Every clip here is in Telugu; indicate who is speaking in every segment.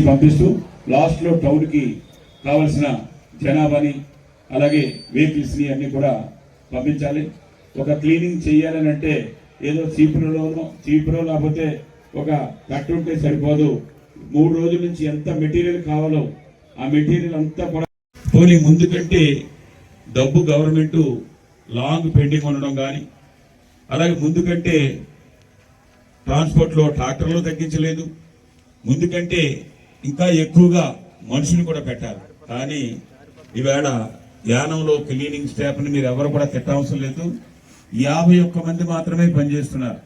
Speaker 1: పంపిస్తూ లాస్ట్లో టౌన్కి కావలసిన జనాభాని అలాగే వెహికల్స్ని అన్నీ కూడా పంపించాలి. ఒక క్లీనింగ్ చేయాలని అంటే ఏదో చీపురలోనో చీపురో లేకపోతే ఒక కట్టు ఉంటే సరిపోదు. మూడు రోజుల నుంచి ఎంత మెటీరియల్ కావాలో ఆ మెటీరియల్ అంతా కూడా పోనీ ముందు కంటే డబ్బు గవర్నమెంట్ లాంగ్ పెండింగ్ ఉండడం కానీ అలాగే ముందు కంటే ట్రాన్స్పోర్ట్లో ట్రాక్టర్లు తగ్గించలేదు. ముందు కంటే ఇంకా ఎక్కువగా మనుషులు కూడా పెట్టారు. కానీ ఈవేళ యానంలో క్లీనింగ్ స్టాఫ్ని మీరు ఎవరు కూడా తిట్టవసరం లేదు. యాభై ఒక్క మంది మాత్రమే పనిచేస్తున్నారు.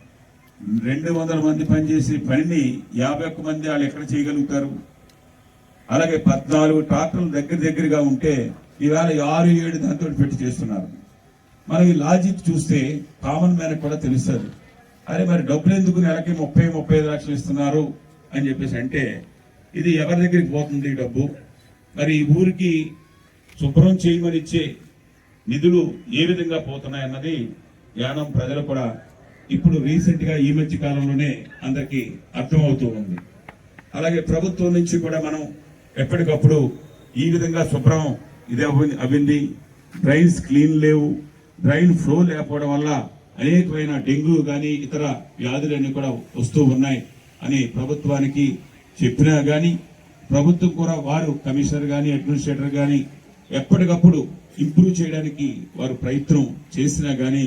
Speaker 1: రెండు వందల మంది పనిచేసే పనిని యాభై ఒక్క మంది వాళ్ళు ఎక్కడ చేయగలుగుతారు? అలాగే పద్నాలుగు ట్రాక్టర్లు దగ్గర దగ్గరగా ఉంటే ఈవేళ ఆరు ఏడు దాంతో పెట్టి చేస్తున్నారు. మనకి లాజిక్ చూస్తే కామన్ మ్యాన్ కూడా తెలుస్తుంది. అరే మరి డబ్బులు ఎందుకు నెలకి ముప్పై ముప్పై ఐదు లక్షలు ఇస్తున్నారు అని చెప్పేసి అంటే ఇది ఎవరి దగ్గరికి పోతుంది డబ్బు? మరి ఈ ఊరికి శుభ్రం చేయమని ఇచ్చే నిధులు ఏ విధంగా పోతున్నాయన్నది యానం ప్రజలు కూడా ఇప్పుడు రీసెంట్గా ఈ మధ్య కాలంలోనే అందరికీ అర్థమవుతూ ఉంది. అలాగే ప్రభుత్వం నుంచి కూడా మనం ఎప్పటికప్పుడు ఈ విధంగా శుభ్రం ఇది అవ్వింది. డ్రైన్స్ క్లీన్ లేవు. డ్రైన్ ఫ్లో లేకపోవడం వల్ల అనేకమైన డెంగ్యూ కానీ ఇతర వ్యాధులన్నీ కూడా వస్తూ ఉన్నాయి అని ప్రభుత్వానికి చెప్పినా కానీ ప్రభుత్వం కూడా వారు కమిషనర్ కానీ అడ్మినిస్ట్రేటర్ కానీ ఎప్పటికప్పుడు ఇంప్రూవ్ చేయడానికి వారు ప్రయత్నం చేసినా కానీ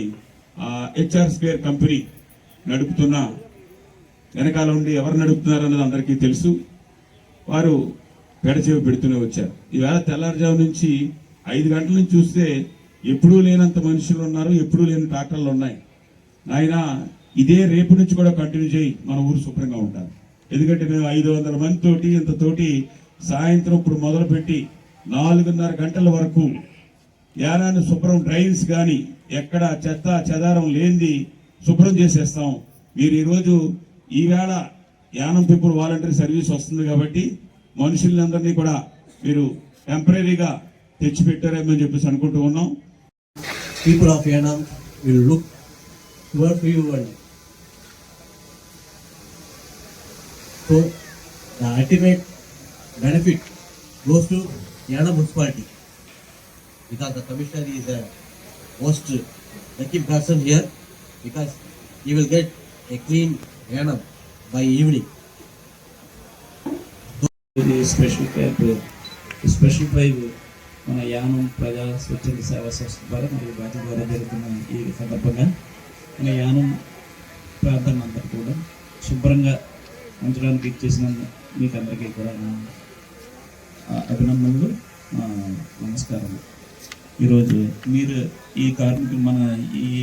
Speaker 1: హెచ్ఆర్ స్క్వేర్ కంపెనీ నడుపుతున్న వెనకాల ఉండి ఎవరు నడుపుతున్నారు అన్నది అందరికీ తెలుసు. వారు పెడచేవి పెడుతూనే వచ్చారు. ఈవేళ తెల్లారుజాము నుంచి ఐదు గంటల నుంచి చూస్తే ఎప్పుడూ లేనంత మనుషులు ఉన్నారు ఎప్పుడూ లేని ట్రాక్టర్లు ఉన్నాయి. నాయన ఇదే రేపు నుంచి కూడా కంటిన్యూ చేయి మన ఊరు శుభ్రంగా ఉంటారు ఎందుకంటే మేము ఐదు వందల మంది తోటి ఇంత తోటి సాయంత్రం ఇప్పుడు మొదలుపెట్టి నాలుగున్నర గంటల వరకు యానాన్ని శుభ్రం డ్రైవ్స్ కానీ ఎక్కడ చెత్త చెదారం లేనిది శుభ్రం చేసేస్తాం. మీరు ఈరోజు ఈవేళ యానం పీపుల్ వాలంటరీ సర్వీస్ వస్తుంది కాబట్టి మనుషులందరినీ కూడా మీరు టెంపరీగా తెచ్చిపెట్టారేమని చెప్పేసి అనుకుంటూ ఉన్నాం.
Speaker 2: People of Yanam will look toward you and for the ultimate benefit goes to యాడ municipality because the commissioner is the most lucky person here because he will get a clean Yanam by
Speaker 3: evening special care special drive మన యానం ప్రజా స్వచ్ఛంద సేవ సంస్థ ద్వారా మరియు బాధ్యత ద్వారా జరుగుతున్న ఈ సందర్భంగా మన యానం ప్రార్థన అందరూ కూడా శుభ్రంగా మంచిరానికి ఇచ్చేసిన మీకు అందరికీ కూడా అభినందనలు నమస్కారం ఈరోజు మీరు ఈ కార్మికులు మన ఈ